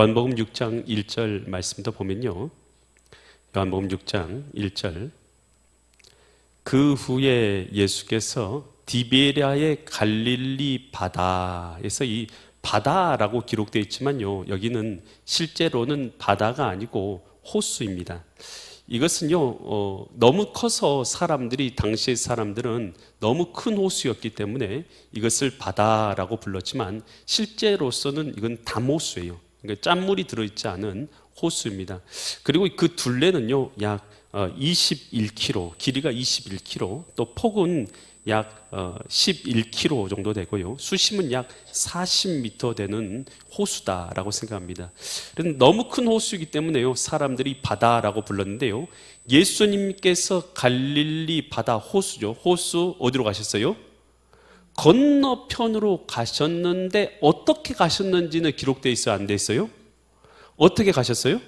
요한복음 6장 1절 말씀도 보면요. 요한복음 6장 1절. 그 후에 예수께서 디베리아의 갈릴리 바다에서 이 바다라고 기록되어 있지만요. 여기는 실제로는 바다가 아니고 호수입니다. 이것은요, 어, 너무 커서 사람들이, 당시의 사람들은 너무 큰 호수였기 때문에 이것을 바다라고 불렀지만 실제로서는 이건 담호수예요. 그러니까 짠물이 들어있지 않은 호수입니다. 그리고 그 둘레는요, 약 21km, 길이가 21km, 또 폭은 약 11km 정도 되고요. 수심은 약 40m 되는 호수다라고 생각합니다. 너무 큰 호수이기 때문에요. 사람들이 바다라고 불렀는데요. 예수님께서 갈릴리 바다 호수죠. 호수 어디로 가셨어요? 건너편으로 가셨는데 어떻게 가셨는지는 기록되어 있어요? 안돼 있어요? 어떻게 가셨어요?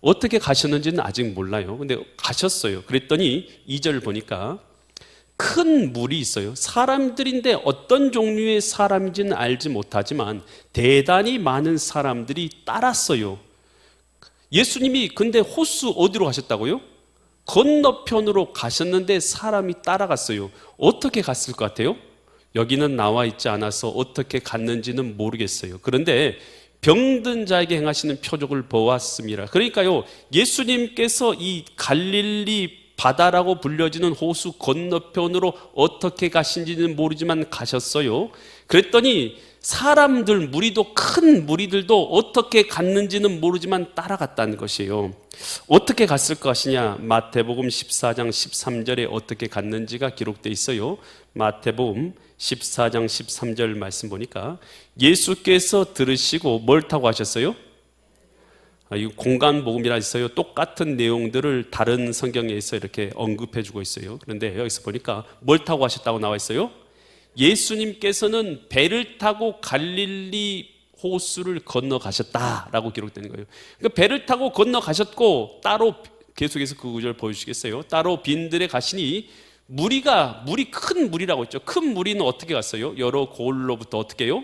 어떻게 가셨는지는 아직 몰라요. 근데 가셨어요. 그랬더니 2절 보니까 큰 물이 있어요. 사람들인데 어떤 종류의 사람인지는 알지 못하지만 대단히 많은 사람들이 따랐어요. 예수님이 근데 호수 어디로 가셨다고요? 건너편으로 가셨는데 사람이 따라갔어요. 어떻게 갔을 것 같아요? 여기는 나와 있지 않아서 어떻게 갔는지는 모르겠어요. 그런데 병든 자에게 행하시는 표적을 보았습니다. 그러니까요, 예수님께서 이 갈릴리 바다라고 불려지는 호수 건너편으로 어떻게 가신지는 모르지만 가셨어요. 그랬더니 사람들, 무리도 큰 무리들도 어떻게 갔는지는 모르지만 따라갔다는 것이에요. 어떻게 갔을 것이냐? 마태복음 14장 13절에 어떻게 갔는지가 기록되어 있어요. 마태복음 14장 13절 말씀 보니까 예수께서 들으시고 뭘 타고 하셨어요? 아, 이 공간 복음이라 있어요. 똑같은 내용들을 다른 성경에서 이렇게 언급해 주고 있어요. 그런데 여기서 보니까 뭘 타고 하셨다고 나와 있어요? 예수님께서는 배를 타고 갈릴리 호수를 건너가셨다라고 기록되는 거예요. 그러니까 배를 타고 건너가셨고 따로 계속해서 그 구절 보여주시겠어요? 따로 빈들에 가시니 무리가 물이 큰 물이라고 했죠. 큰 무리는 어떻게 갔어요? 여러 고을로부터 어떻게 해요?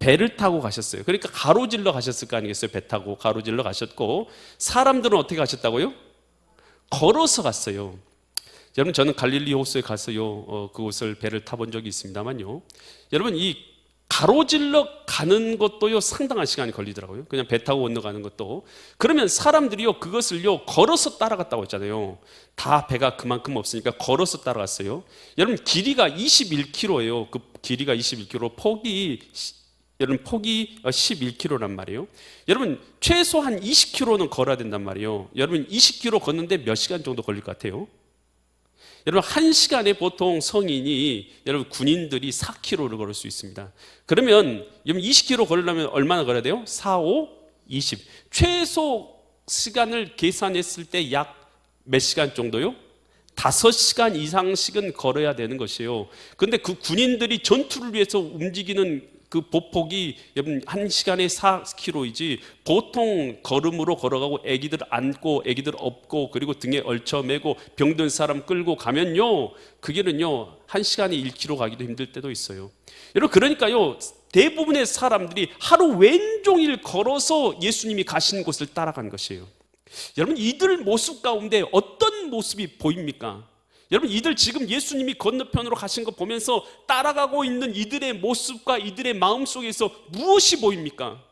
배를 타고 가셨어요. 그러니까 가로질러 가셨을 거 아니겠어요? 배 타고 가로질러 가셨고 사람들은 어떻게 가셨다고요? 걸어서 갔어요. 여러분 저는 갈릴리 호수에 가서요 어, 그곳을 배를 타본 적이 있습니다만요. 여러분 이 가로질러 가는 것도요 상당한 시간이 걸리더라고요. 그냥 배 타고 건너가는 것도. 그러면 사람들이요 그것을요 걸어서 따라갔다고 했잖아요. 다 배가 그만큼 없으니까 걸어서 따라갔어요. 여러분 길이가 21km예요. 그 길이가 21km, 폭이 여러분 폭이 11km란 말이에요. 여러분 최소 한 20km는 걸어야 된단 말이에요. 여러분 20km 걷는데 몇 시간 정도 걸릴 것 같아요? 여러분 한 시간에 보통 성인이 여러분 군인들이 4km를 걸을 수 있습니다. 그러면 여러분 20km 걸으려면 얼마나 걸어야 돼요? 4, 5, 20. 최소 시간을 계산했을 때 약 몇 시간 정도요? 5시간 이상씩은 걸어야 되는 것이에요. 근데 그 군인들이 전투를 위해서 움직이는 그 보폭이 한 시간에 4km이지 보통 걸음으로 걸어가고 아기들 안고 아기들 업고 그리고 등에 얼쳐 매고 병든 사람 끌고 가면요 그 길은요 한 시간에 1km 가기도 힘들 때도 있어요. 여러분 그러니까요 대부분의 사람들이 하루 왼종일 걸어서 예수님이 가신 곳을 따라간 것이에요. 여러분 이들 모습 가운데 어떤 모습이 보입니까? 여러분 이들 지금 예수님이 건너편으로 가신 거 보면서 따라가고 있는 이들의 모습과 이들의 마음 속에서 무엇이 보입니까?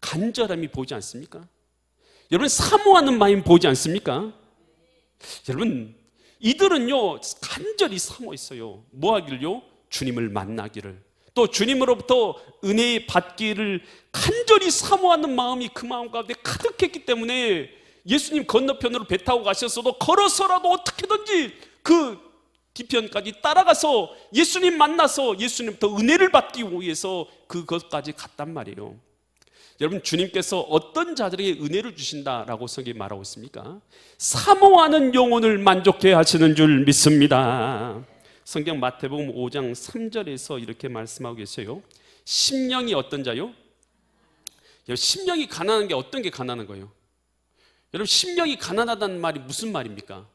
간절함이 보이지 않습니까? 여러분 사모하는 마음 보이지 않습니까? 여러분 이들은요 간절히 사모 있어요. 뭐 하길요? 주님을 만나기를 또 주님으로부터 은혜 받기를 간절히 사모하는 마음이 그 마음 가운데 가득했기 때문에 예수님 건너편으로 배 타고 가셨어도 걸어서라도 어떻게든지 그 뒤편까지 따라가서 예수님 만나서 예수님부터 은혜를 받기 위해서 그것까지 갔단 말이에요. 여러분 주님께서 어떤 자들에게 은혜를 주신다라고 성경이 말하고 있습니까? 사모하는 영혼을 만족해 하시는 줄 믿습니다. 성경 마태복음 5장 3절에서 이렇게 말씀하고 계세요. 심령이 어떤 자요? 심령이 가난한 게 어떤 게 가난한 거예요? 여러분 심령이 가난하다는 말이 무슨 말입니까?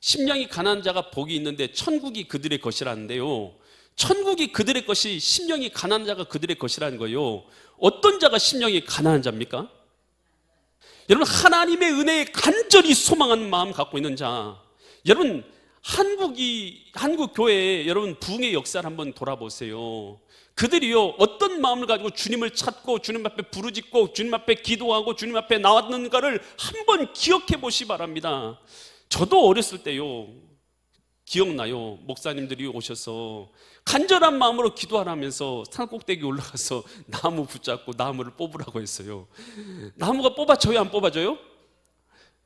심령이 가난한 자가 복이 있는데 천국이 그들의 것이라는데요. 천국이 그들의 것이 심령이 가난한 자가 그들의 것이라는 거예요. 어떤 자가 심령이 가난한 자입니까? 여러분 하나님의 은혜에 간절히 소망하는 마음 갖고 있는 자. 여러분 한국이 한국 교회 여러분 부흥의 역사를 한번 돌아보세요. 그들이요 어떤 마음을 가지고 주님을 찾고 주님 앞에 부르짖고 주님 앞에 기도하고 주님 앞에 나왔는가를 한번 기억해 보시 바랍니다. 저도 어렸을 때요 기억나요 목사님들이 오셔서 간절한 마음으로 기도하라면서 산 꼭대기 올라가서 나무 붙잡고 나무를 뽑으라고 했어요. 나무가 뽑아져요 안 뽑아져요?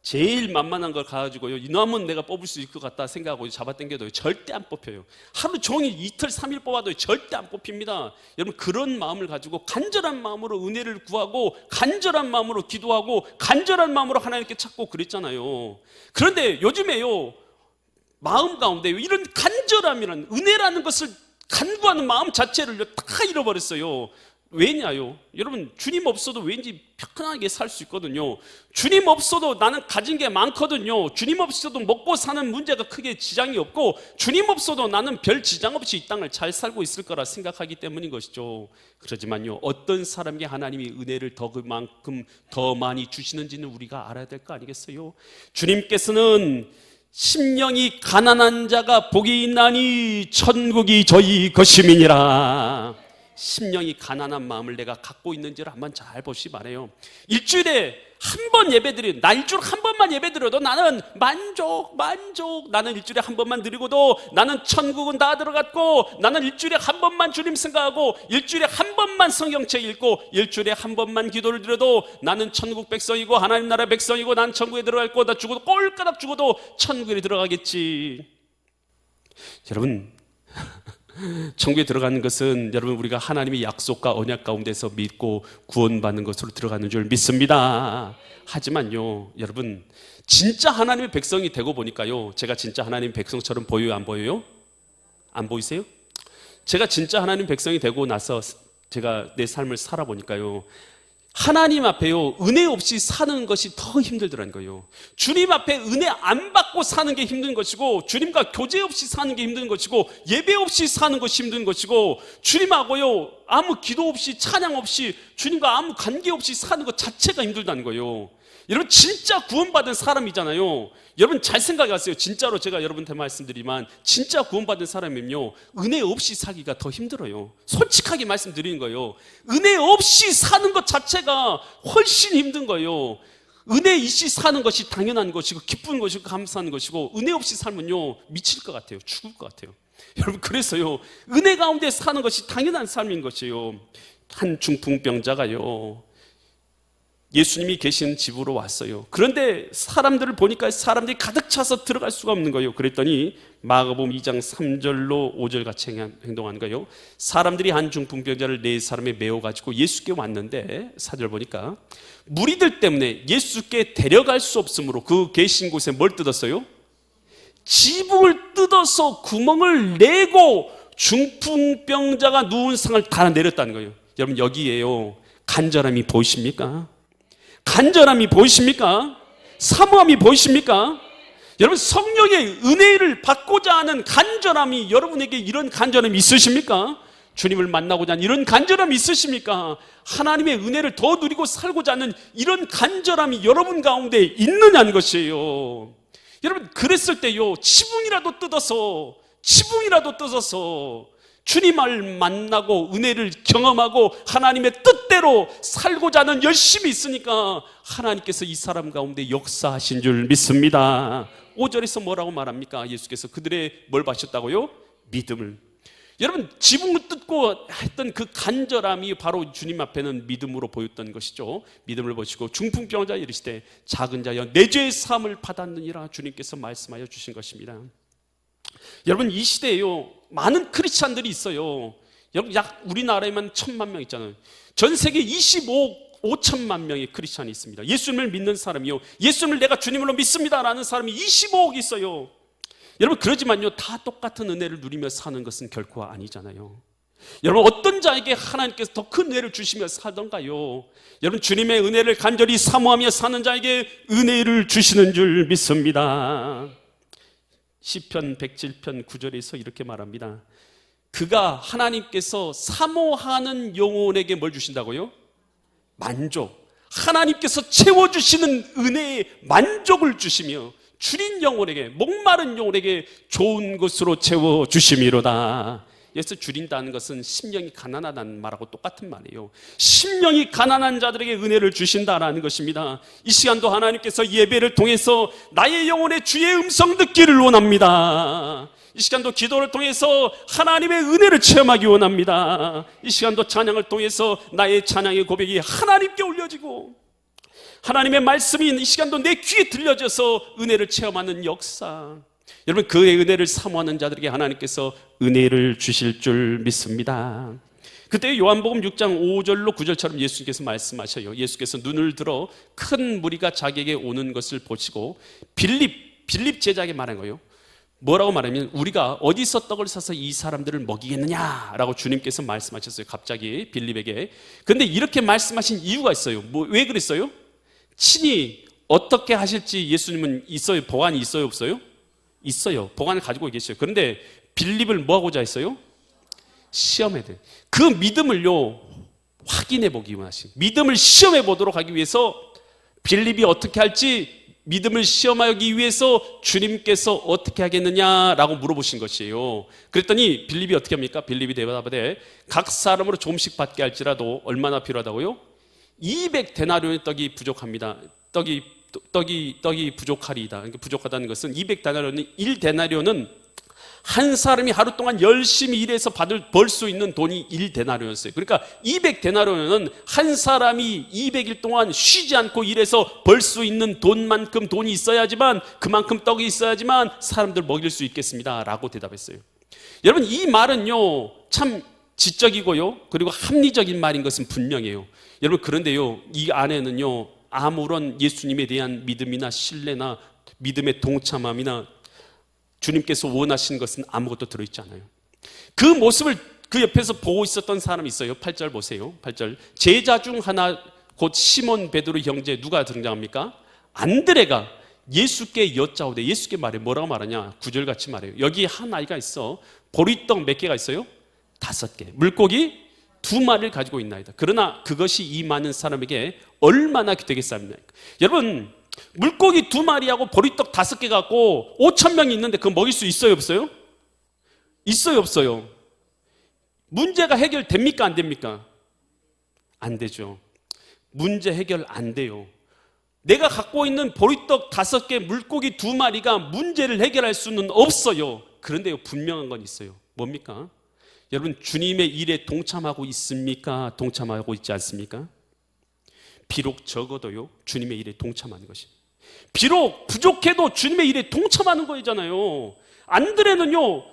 제일 만만한 걸 가가지고요 이 나무는 내가 뽑을 수 있을 것 같다 생각하고 잡아당겨도 절대 안 뽑혀요. 하루 종일 이틀 삼일 뽑아도 절대 안 뽑힙니다. 여러분 그런 마음을 가지고 간절한 마음으로 은혜를 구하고 간절한 마음으로 기도하고 간절한 마음으로 하나님께 찾고 그랬잖아요. 그런데 요즘에요 마음 가운데 이런 간절함이라는 은혜라는 것을 간구하는 마음 자체를 다 잃어버렸어요 왜냐요? 여러분 주님 없어도 왠지 편하게 살 수 있거든요. 주님 없어도 나는 가진 게 많거든요. 주님 없어도 먹고 사는 문제가 크게 지장이 없고 주님 없어도 나는 별 지장 없이 이 땅을 잘 살고 있을 거라 생각하기 때문인 것이죠. 그렇지만요. 어떤 사람에게 하나님이 은혜를 더 그만큼 더 많이 주시는지는 우리가 알아야 될 거 아니겠어요? 주님께서는 심령이 가난한 자가 복이 있나니 천국이 저희 것임이니라. 심령이 가난한 마음을 내가 갖고 있는지를 한번 잘 보시 바래요. 일주일에 한번나 일주일 한 번만 예배드려도 나는 만족 만족 나는 일주일에 한 번만 드리고도 나는 천국은 다 들어갔고 나는 일주일에 한 번만 주님 생각하고 일주일에 한 번만 성경책 읽고 일주일에 한 번만 기도를 드려도 나는 천국 백성이고 하나님 나라 백성이고 난 천국에 들어갈 거다 죽어도 꼴까닥 죽어도 천국에 들어가겠지 여러분 천국에 들어가는 것은 여러분 우리가 하나님의 약속과 언약 가운데서 믿고 구원받는 것으로 들어가는 줄 믿습니다. 하지만요, 여러분 진짜 하나님의 백성이 되고 보니까요, 제가 진짜 하나님 백성처럼 보여요, 안 보여요? 안 보이세요? 제가 진짜 하나님 백성이 되고 나서 제가 내 삶을 살아보니까요, 하나님 앞에요, 은혜 없이 사는 것이 더 힘들더라는 거예요. 주님 앞에 은혜 안 받고 사는 게 힘든 것이고, 주님과 교제 없이 사는 게 힘든 것이고, 예배 없이 사는 것이 힘든 것이고, 주님하고요, 아무 기도 없이, 찬양 없이, 주님과 아무 관계 없이 사는 것 자체가 힘들다는 거예요. 여러분, 진짜 구원받은 사람이잖아요. 여러분, 잘 생각해 보세요. 진짜로 제가 여러분한테 말씀드리지만, 진짜 구원받은 사람이면요, 은혜 없이 살기가 더 힘들어요. 솔직하게 말씀드리는 거예요. 은혜 없이 사는 것 자체가 훨씬 힘든 거예요. 은혜 있이 사는 것이 당연한 것이고, 기쁜 것이고, 감사한 것이고, 은혜 없이 살면요, 미칠 것 같아요. 죽을 것 같아요. 여러분, 그래서요, 은혜 가운데 사는 것이 당연한 삶인 것이에요. 한 중풍병자가요, 예수님이 계신 집으로 왔어요. 그런데 사람들을 보니까 사람들이 가득 차서 들어갈 수가 없는 거예요. 그랬더니 마가복음 2장 3절로 5절 같이 행동한 거예요. 사람들이 한 중풍병자를 네 사람에 메워 가지고 예수께 왔는데 사절 보니까 무리들 때문에 예수께 데려갈 수 없으므로 그 계신 곳에 뭘 뜯었어요? 지붕을 뜯어서 구멍을 내고 중풍병자가 누운 상을 다 내렸다는 거예요. 여러분 여기에요. 간절함이 보이십니까? 간절함이 보이십니까? 사모함이 보이십니까? 여러분 성령의 은혜를 받고자 하는 간절함이 여러분에게 이런 간절함이 있으십니까? 주님을 만나고자 하는 이런 간절함이 있으십니까? 하나님의 은혜를 더 누리고 살고자 하는 이런 간절함이 여러분 가운데 있느냐는 것이에요. 여러분 그랬을 때요 지붕이라도 뜯어서 지붕이라도 뜯어서 주님을 만나고 은혜를 경험하고 하나님의 뜻대로 살고자 하는 열심이 있으니까 하나님께서 이 사람 가운데 역사하신 줄 믿습니다. 5절에서 뭐라고 말합니까? 예수께서 그들의 뭘 바셨다고요? 믿음을. 여러분 지붕을 뜯고 했던 그 간절함이 바로 주님 앞에는 믿음으로 보였던 것이죠. 믿음을 보시고 중풍병자 이르시되 작은 자여 내 죄의 사함을 받았느니라 주님께서 말씀하여 주신 것입니다. 여러분 이 시대에요 많은 크리스찬들이 있어요. 여러분 약 우리나라에만 천만 명 있잖아요. 전 세계 25억 5천만 명의 크리스찬이 있습니다. 예수님을 믿는 사람이요. 예수님을 내가 주님으로 믿습니다라는 사람이 25억 있어요. 여러분 그러지만요 다 똑같은 은혜를 누리며 사는 것은 결코 아니잖아요. 여러분 어떤 자에게 하나님께서 더 큰 은혜를 주시며 살던가요? 여러분 주님의 은혜를 간절히 사모하며 사는 자에게 은혜를 주시는 줄 믿습니다. 시편 107편 9절에서 이렇게 말합니다. 그가 하나님께서 사모하는 영혼에게 뭘 주신다고요? 만족. 하나님께서 채워 주시는 은혜의 만족을 주시며 줄인 영혼에게 목마른 영혼에게 좋은 것으로 채워 주심이로다. 예수 줄인다는 것은 심령이 가난하다는 말하고 똑같은 말이에요. 심령이 가난한 자들에게 은혜를 주신다라는 것입니다. 이 시간도 하나님께서 예배를 통해서 나의 영혼에 주의 음성 듣기를 원합니다. 이 시간도 기도를 통해서 하나님의 은혜를 체험하기 원합니다. 이 시간도 찬양을 통해서 나의 찬양의 고백이 하나님께 올려지고 하나님의 말씀이 이 시간도 내 귀에 들려져서 은혜를 체험하는 역사. 여러분 그의 은혜를 사모하는 자들에게 하나님께서 은혜를 주실 줄 믿습니다. 그때 요한복음 6장 5절로 9절처럼 예수께서 말씀하셔요. 예수께서 눈을 들어 큰 무리가 자기에게 오는 것을 보시고 빌립 빌립 제자에게 말한 거예요. 뭐라고 말하면 우리가 어디서 떡을 사서 이 사람들을 먹이겠느냐라고 주님께서 말씀하셨어요. 갑자기 빌립에게. 근데 이렇게 말씀하신 이유가 있어요. 뭐 왜 그랬어요? 친히 어떻게 하실지 예수님은 있어요. 보안이 있어요, 없어요? 있어요. 보관을 가지고 계셔요. 그런데 빌립을 뭐 하고자 했어요? 시험해야 돼. 그 믿음을요 확인해 보기 원하신. 믿음을 시험해 보도록 하기 위해서 빌립이 어떻게 할지 믿음을 시험하기 위해서 주님께서 어떻게 하겠느냐라고 물어보신 것이에요. 그랬더니 빌립이 어떻게 합니까? 빌립이 대답하되 각 사람으로 조금씩 받게 할지라도 얼마나 필요하다고요? 200 데나리온의 떡이 부족합니다. 떡이 떡이 떡이 부족하리이다. 그러니까 부족하다는 것은 200 데나리온은 1 데나리온은 한 사람이 하루 동안 열심히 일해서 받을 벌 수 있는 돈이 1 데나리온이었어요. 그러니까 200 데나리온은 한 사람이 200일 동안 쉬지 않고 일해서 벌 수 있는 돈만큼 돈이 있어야지만 그만큼 떡이 있어야지만 사람들 먹일 수 있겠습니다라고 대답했어요. 여러분 이 말은요 참 지적이고요 그리고 합리적인 말인 것은 분명해요. 여러분 그런데요 이 안에는요 아무런 예수님에 대한 믿음이나 신뢰나 믿음의 동참함이나 주님께서 원하신 것은 아무것도 들어있지 않아요. 그 모습을 그 옆에서 보고 있었던 사람이 있어요. 8절 보세요. 8절. 제자 중 하나 곧 시몬 베드로 형제 누가 등장합니까? 안드레가 예수께 여짜오되 예수께 말해 뭐라고 말하냐? 구절 같이 말해요. 여기 한 아이가 있어. 보리떡 몇 개가 있어요? 다섯 개. 물고기 두 마리를 가지고 있나이다. 그러나 그것이 이 많은 사람에게 얼마나 되겠습니까? 여러분 물고기 두 마리하고 보리떡 다섯 개 갖고 5천 명이 있는데 그거 먹일 수 있어요 없어요? 있어요 없어요? 문제가 해결됩니까 안 됩니까? 안 되죠. 문제 해결 안 돼요. 내가 갖고 있는 보리떡 다섯 개, 물고기 두 마리가 문제를 해결할 수는 없어요. 그런데요, 분명한 건 있어요. 뭡니까? 여러분, 주님의 일에 동참하고 있습니까? 동참하고 있지 않습니까? 비록 적어도요, 주님의 일에 동참하는 것이. 비록 부족해도 주님의 일에 동참하는 거잖아요. 안드레는요,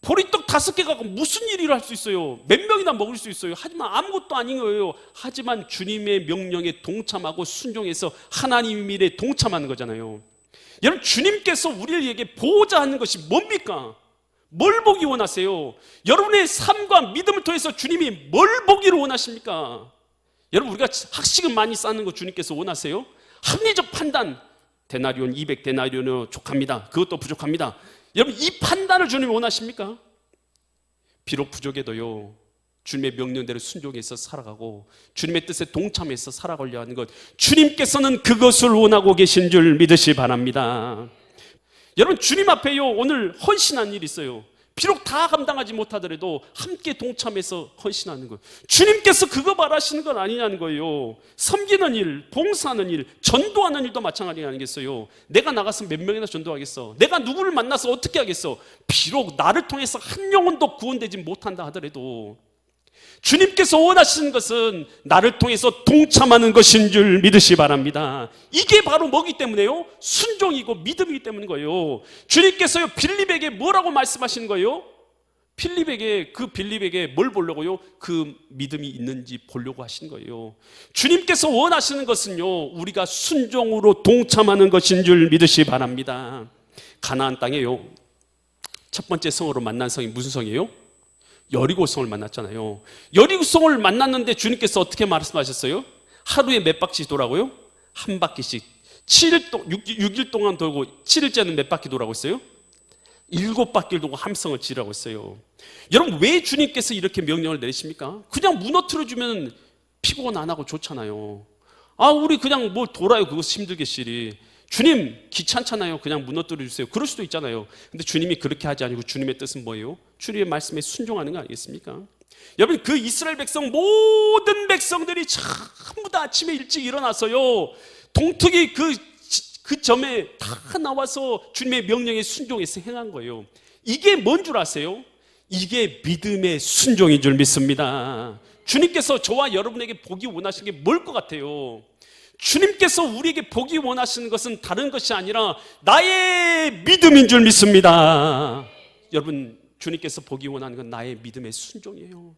보리떡 다섯 개 갖고 무슨 일을 할 수 있어요? 몇 명이나 먹을 수 있어요? 하지만 아무것도 아닌 거예요. 하지만 주님의 명령에 동참하고 순종해서 하나님 일에 동참하는 거잖아요. 여러분, 주님께서 우리에게 보호자 하는 것이 뭡니까? 뭘 보기 원하세요? 여러분의 삶과 믿음을 통해서 주님이 뭘 보기를 원하십니까? 여러분, 우리가 학식은 많이 쌓는 거 주님께서 원하세요? 합리적 판단, 데나리온 200 데나리온은 족합니다. 그것도 부족합니다. 여러분 이 판단을 주님이 원하십니까? 비록 부족해도요. 주님의 명령대로 순종해서 살아가고 주님의 뜻에 동참해서 살아가려 하는 것 주님께서는 그것을 원하고 계신 줄 믿으시 바랍니다. 여러분 주님 앞에요 오늘 헌신한 일이 있어요. 비록 다 감당하지 못하더라도 함께 동참해서 헌신하는 것. 주님께서 그거 바라시는 건 아니냐는 거예요. 섬기는 일, 봉사하는 일, 전도하는 일도 마찬가지 아니겠어요. 내가 나가서 몇 명이나 전도하겠어. 내가 누구를 만나서 어떻게 하겠어. 비록 나를 통해서 한 영혼도 구원되지 못한다 하더라도 주님께서 원하시는 것은 나를 통해서 동참하는 것인 줄 믿으시 바랍니다. 이게 바로 뭐기 때문에요? 순종이고 믿음이기 때문인 거예요. 주님께서요 빌립에게 뭐라고 말씀하시는 거예요? 필립에게 그 빌립에게 뭘 보려고요? 그 믿음이 있는지 보려고 하신 거예요. 주님께서 원하시는 것은요 우리가 순종으로 동참하는 것인 줄 믿으시 바랍니다. 가나안 땅에요 첫 번째 성으로 만난 성이 무슨 성이에요? 여리고성을 만났잖아요. 여리고성을 만났는데 주님께서 어떻게 말씀하셨어요? 하루에 몇 바퀴 돌아고요? 한 바퀴씩. 7일 동, 6, 일 동안 돌고 7일째는 몇 바퀴 돌아고 있어요? 일곱 바퀴를 돌고 함성을 지르라고 했어요. 여러분 왜 주님께서 이렇게 명령을 내리십니까? 그냥 무너뜨려 주면 피곤 안 하고 좋잖아요. 아 우리 그냥 뭐 돌아요 그거 힘들게 시리. 주님 귀찮잖아요. 그냥 무너뜨려 주세요. 그럴 수도 있잖아요. 근데 주님이 그렇게 하지 않고 주님의 뜻은 뭐예요? 주님의 말씀에 순종하는 거 아니겠습니까? 여러분 그 이스라엘 백성 모든 백성들이 전부 다 아침에 일찍 일어나서요. 동특이 그, 그 점에 다 나와서 주님의 명령에 순종해서 행한 거예요. 이게 뭔 줄 아세요? 이게 믿음의 순종인 줄 믿습니다. 주님께서 저와 여러분에게 보기 원하시는 게뭘 것 같아요? 주님께서 우리에게 보기 원하시는 것은 다른 것이 아니라 나의 믿음인 줄 믿습니다. 여러분, 주님께서 보기 원하는 건 나의 믿음의 순종이에요.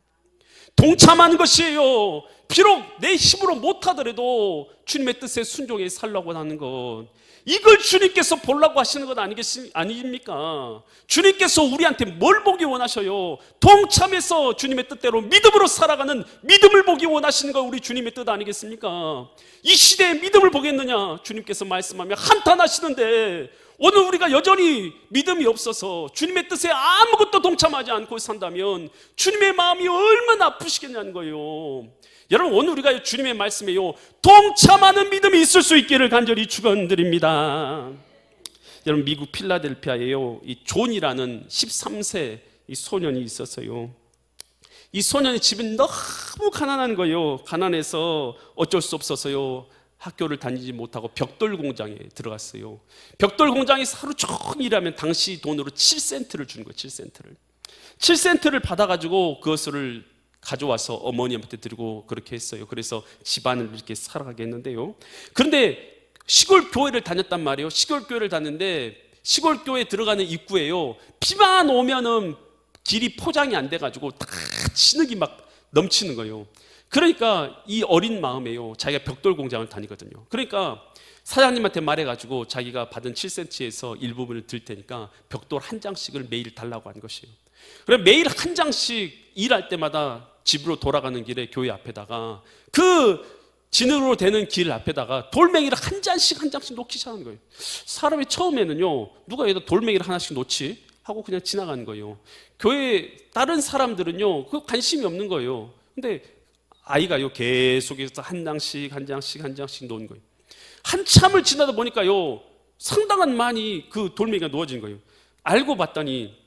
동참하는 것이에요. 비록 내 힘으로 못하더라도 주님의 뜻에 순종해 살라고 하는 것. 이걸 주님께서 보려고 하시는 것 아니겠, 아닙니까? 주님께서 우리한테 뭘 보기 원하셔요? 동참해서 주님의 뜻대로 믿음으로 살아가는 믿음을 보기 원하시는 거 우리 주님의 뜻 아니겠습니까? 이 시대에 믿음을 보겠느냐? 주님께서 말씀하며 한탄하시는데 오늘 우리가 여전히 믿음이 없어서 주님의 뜻에 아무것도 동참하지 않고 산다면 주님의 마음이 얼마나 아프시겠냐는 거예요. 여러분 오늘 우리가 주님의 말씀에 요 동참하는 믿음이 있을 수 있기를 간절히 축원드립니다. 여러분 미국 필라델피아에요 이 존이라는 13세 이 소년이 있었어요. 이 소년이 집이 너무 가난한 거예요. 가난해서 어쩔 수 없어서요. 학교를 다니지 못하고 벽돌 공장에 들어갔어요. 벽돌 공장에서 하루 종일 일하면 당시 돈으로 7센트를 주는 거예요. 7센트를. 7센트를 받아가지고 그것을 가져와서 어머니한테 드리고 그렇게 했어요. 그래서 집안을 이렇게 살아가게 했는데요. 그런데 시골 교회를 다녔단 말이에요. 시골 교회를 다녔는데 시골 교회 들어가는 입구에요. 비만 오면은 길이 포장이 안 돼가지고 다 진흙이 막 넘치는 거예요. 그러니까 이 어린 마음에요. 자기가 벽돌 공장을 다니거든요. 그러니까 사장님한테 말해가지고 자기가 받은 7cm에서 일부분을 들 테니까 벽돌 한 장씩을 매일 달라고 한 것이에요. 그래 매일 한 장씩 일할 때마다 집으로 돌아가는 길에 교회 앞에다가 그 진으로 되는 길 앞에다가 돌멩이를 한 잔씩 한 장씩 놓기 시작하는 거예요. 사람이 처음에는요 누가 여기다 돌멩이를 하나씩 놓지 하고 그냥 지나가는 거예요. 교회 다른 사람들은요 그 관심이 없는 거예요. 근데 아이가요 계속해서 한 장씩 한 장씩 한 장씩 놓은 거예요. 한참을 지나다 보니까요 상당한 많이 그 돌멩이가 놓아진 거예요. 알고 봤더니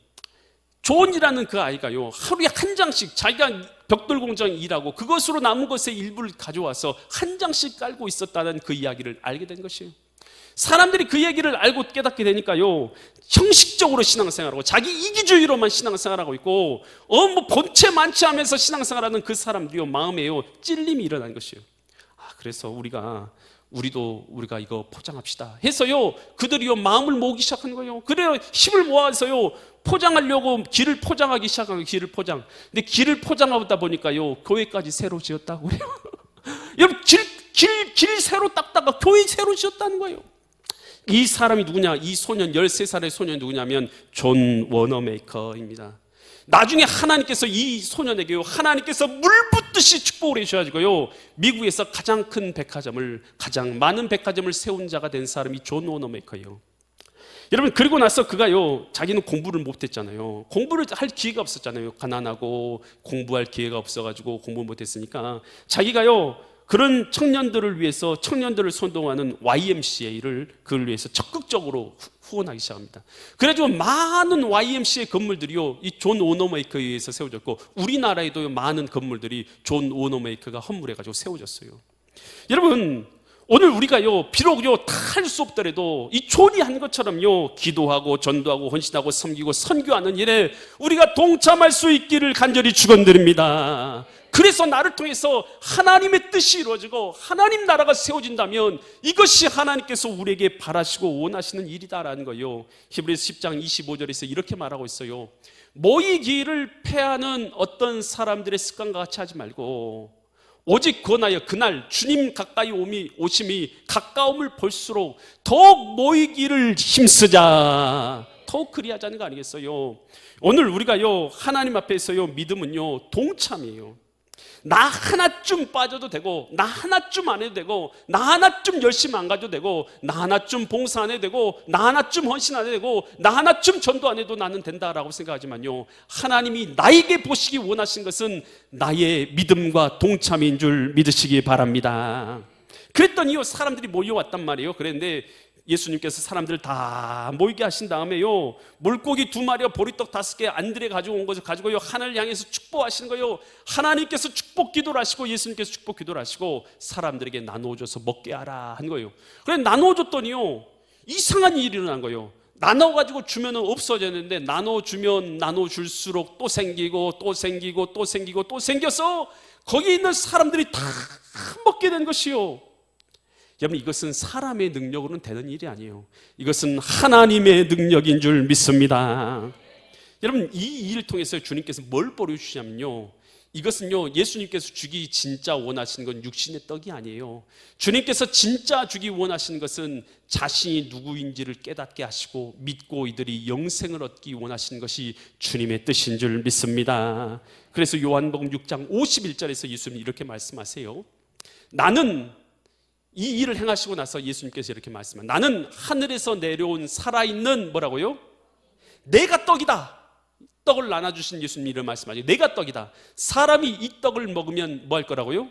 존이라는 그 아이가요 하루에 한 장씩 자기가 벽돌 공장 일하고 그것으로 남은 것의 일부를 가져와서 한 장씩 깔고 있었다는 그 이야기를 알게 된 것이에요. 사람들이 그 얘기를 알고 깨닫게 되니까요 형식적으로 신앙생활하고 자기 이기주의로만 신앙생활하고 있고 어 뭐 본체 많지 하면서 신앙생활하는 그 사람들이요 마음에요 찔림이 일어난 것이에요. 아 그래서 우리가 우리도 우리가 이거 포장합시다 해서요 그들이요 마음을 모으기 시작한 거예요. 그래요 힘을 모아서요 포장하려고 길을 포장하기 시작한. 길을 포장. 근데 길을 포장하다 보니까요 교회까지 새로 지었다고 해요. 여러분 길 길 길 새로 닦다가 교회 새로 지었다는 거예요. 이 사람이 누구냐? 이 소년 13살의 소년이 누구냐면 존 워너메이커입니다. 나중에 하나님께서 이 소년에게 하나님께서 물 붓듯이 축복을 해주셔가지고요 미국에서 가장 큰 백화점을 가장 많은 백화점을 세운 자가 된 사람이 존 워너메이커예요. 여러분 그리고 나서 그가요 자기는 공부를 못했잖아요. 공부를 할 기회가 없었잖아요. 가난하고 공부할 기회가 없어가지고 공부 못했으니까 자기가요 그런 청년들을 위해서 청년들을 선동하는 YMCA를 그를 위해서 적극적으로 후원하기 시작합니다. 그래가지고 많은 YMCA 건물들이요 이 존 오너메이커에 의해서 세워졌고 우리나라에도 많은 건물들이 존 오너메이커가 헌물해가지고 세워졌어요. 여러분 오늘 우리가요 비록요 다 할 수 없더라도 이 존이 한 것처럼요 기도하고 전도하고 헌신하고 섬기고 선교하는 일에 우리가 동참할 수 있기를 간절히 축원드립니다. 그래서 나를 통해서 하나님의 뜻이 이루어지고 하나님 나라가 세워진다면 이것이 하나님께서 우리에게 바라시고 원하시는 일이다라는 거예요. 히브리서 10장 25절에서 이렇게 말하고 있어요. 모이기를 패하는 어떤 사람들의 습관과 같이 하지 말고 오직 권하여 그날 주님 가까이 오미, 오심이 가까움을 볼수록 더욱 모이기를 힘쓰자. 더욱 그리하자는 거 아니겠어요? 오늘 우리가요, 하나님 앞에서요, 믿음은요, 동참이에요. 나 하나쯤 빠져도 되고, 나 하나쯤 안 해도 되고, 나 하나쯤 열심히 안 가도 되고, 나 하나쯤 봉사 안 해도 되고, 나 하나쯤 헌신 안 해도 되고, 나 하나쯤 전도 안 해도 나는 된다라고 생각하지만요. 하나님이 나에게 보시기 원하신 것은 나의 믿음과 동참인 줄 믿으시기 바랍니다. 그랬더니요, 사람들이 모여왔단 말이에요. 그랬는데 예수님께서 사람들 다 모이게 하신 다음에요 물고기 두 마리와 보리떡 다섯 개 안드레 가지고 온 것을 가지고요 하늘을 향해서 축복하시는 거예요. 하나님께서 축복 기도를 하시고 예수님께서 축복 기도를 하시고 사람들에게 나누어줘서 먹게 하라 한 거예요. 그래 나누어줬더니요 이상한 일이 일어난 거예요. 나눠가지고 주면은 없어졌는데 나눠주면 나눠줄수록 또 생기고 또 생기고 또 생기고 또 생겨서 거기 있는 사람들이 다 먹게 된 것이요 여러분 이것은 사람의 능력으로는 되는 일이 아니에요. 이것은 하나님의 능력인 줄 믿습니다. 여러분 이 일을 통해서 주님께서 뭘 보여주시냐면요. 이것은요 예수님께서 주기 진짜 원하시는 건 육신의 떡이 아니에요. 주님께서 진짜 주기 원하시는 것은 자신이 누구인지를 깨닫게 하시고 믿고 이들이 영생을 얻기 원하시는 것이 주님의 뜻인 줄 믿습니다. 그래서 요한복음 6장 51절에서 예수님이 이렇게 말씀하세요. 나는 이 일을 행하시고 나서 예수님께서 이렇게 말씀합니다. 나는 하늘에서 내려온 살아있는 뭐라고요? 내가 떡이다. 떡을 나눠주신 예수님이 이런 말씀하죠. 내가 떡이다. 사람이 이 떡을 먹으면 뭐 할 거라고요?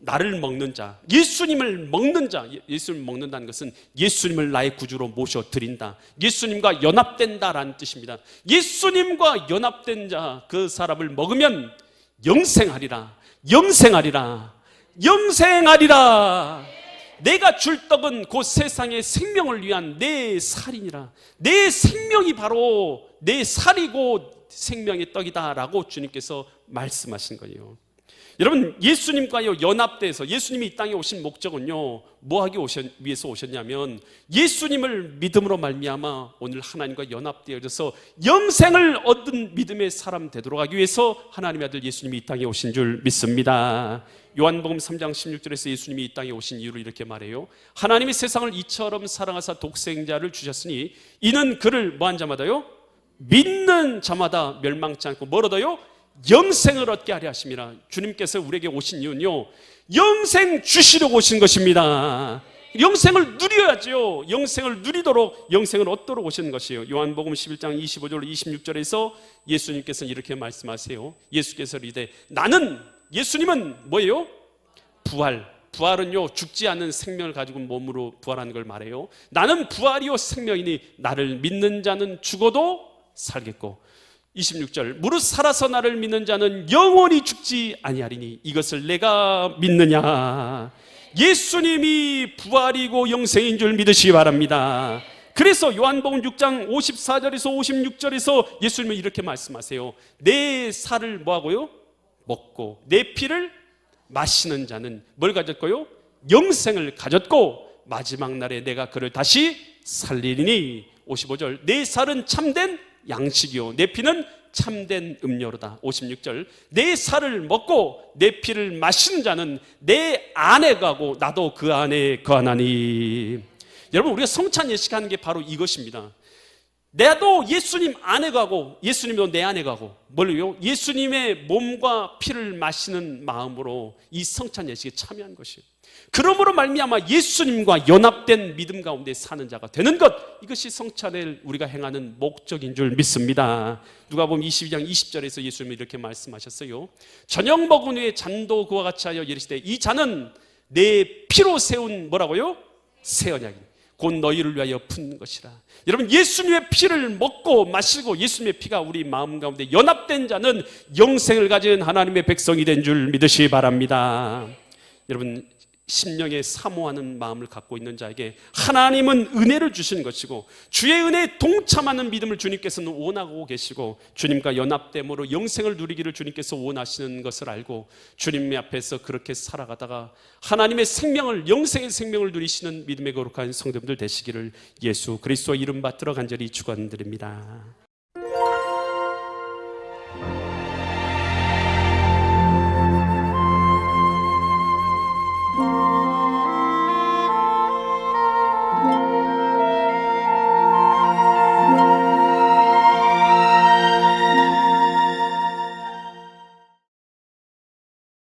나를 먹는 자, 예수님을 먹는 자, 예- 예수님을 먹는다는 것은 예수님을 나의 구주로 모셔 드린다. 예수님과 연합된다라는 뜻입니다. 예수님과 연합된 자, 그 사람을 먹으면 영생하리라. 영생하리라. 영생하리라. 내가 줄 떡은 곧 세상의 생명을 위한 내 살이니라. 내 생명이 바로 내 살이고 생명의 떡이다라고 주님께서 말씀하신 거예요. 여러분 예수님과요 연합돼서 예수님이 이 땅에 오신 목적은요 뭐 하기 오셨, 위해서 오셨냐면 예수님을 믿음으로 말미암아 오늘 하나님과 연합되어져서 영생을 얻은 믿음의 사람 되도록 하기 위해서 하나님의 아들 예수님이 이 땅에 오신 줄 믿습니다. 요한복음 3장 16절에서 예수님이 이 땅에 오신 이유를 이렇게 말해요. 하나님이 세상을 이처럼 사랑하사 독생자를 주셨으니 이는 그를 뭐한 자마다요 믿는 자마다 멸망치 않고 뭐로도요 영생을 얻게 하려 하심이라 주님께서 우리에게 오신 이유는요 영생 주시려고 오신 것입니다. 영생을 누려야죠 영생을 누리도록 영생을 얻도록 오신 것이에요. 요한복음 11장 25절 26절에서 예수님께서 이렇게 말씀하세요. 예수께서 이르되 나는 예수님은 뭐예요? 부활. 부활은요 죽지 않는 생명을 가지고 몸으로 부활하는 걸 말해요. 나는 부활이요 생명이니 나를 믿는 자는 죽어도 살겠고 26절 무릇 살아서 나를 믿는 자는 영원히 죽지 아니하리니 이것을 내가 믿느냐 예수님이 부활이고 영생인 줄 믿으시기 바랍니다 그래서 요한복음 6장 54절에서 56절에서 예수님은 이렇게 말씀하세요 내 살을 뭐하고요? 먹고 내 피를 마시는 자는 뭘 가졌고요? 영생을 가졌고 마지막 날에 내가 그를 다시 살리리니 55절 내 살은 참된 양식이요. 내 피는 참된 음료로다. 56절. 내 살을 먹고 내 피를 마시는 자는 내 안에 가고 나도 그 안에 거하나니. 여러분 우리가 성찬 예식하는 게 바로 이것입니다 나도 예수님 안에 가고 예수님도 내 안에 가고 뭘요? 예수님의 몸과 피를 마시는 마음으로 이 성찬 예식에 참여한 것이에요. 그러므로 말미암아 예수님과 연합된 믿음 가운데 사는 자가 되는 것 이것이 성찬을 우리가 행하는 목적인 줄 믿습니다. 누가 보면 22장 20절에서 예수님이 이렇게 말씀하셨어요. 저녁 먹은 후에 잔도 그와 같이 하여 이르시되 이 잔은 내 피로 세운 뭐라고요? 새 언약입니다. 곧 너희를 위하여 푼 것이라. 여러분 예수님의 피를 먹고 마시고 예수님의 피가 우리 마음 가운데 연합된 자는 영생을 가진 하나님의 백성이 된 줄 믿으시기 바랍니다. 여러분 심령에 사모하는 마음을 갖고 있는 자에게 하나님은 은혜를 주시는 것이고 주의 은혜에 동참하는 믿음을 주님께서는 원하고 계시고 주님과 연합됨으로 영생을 누리기를 주님께서 원하시는 것을 알고 주님 앞에서 그렇게 살아가다가 하나님의 생명을 영생의 생명을 누리시는 믿음의 거룩한 성도들 되시기를 예수 그리스도 이름 받들어 간절히 축원드립니다.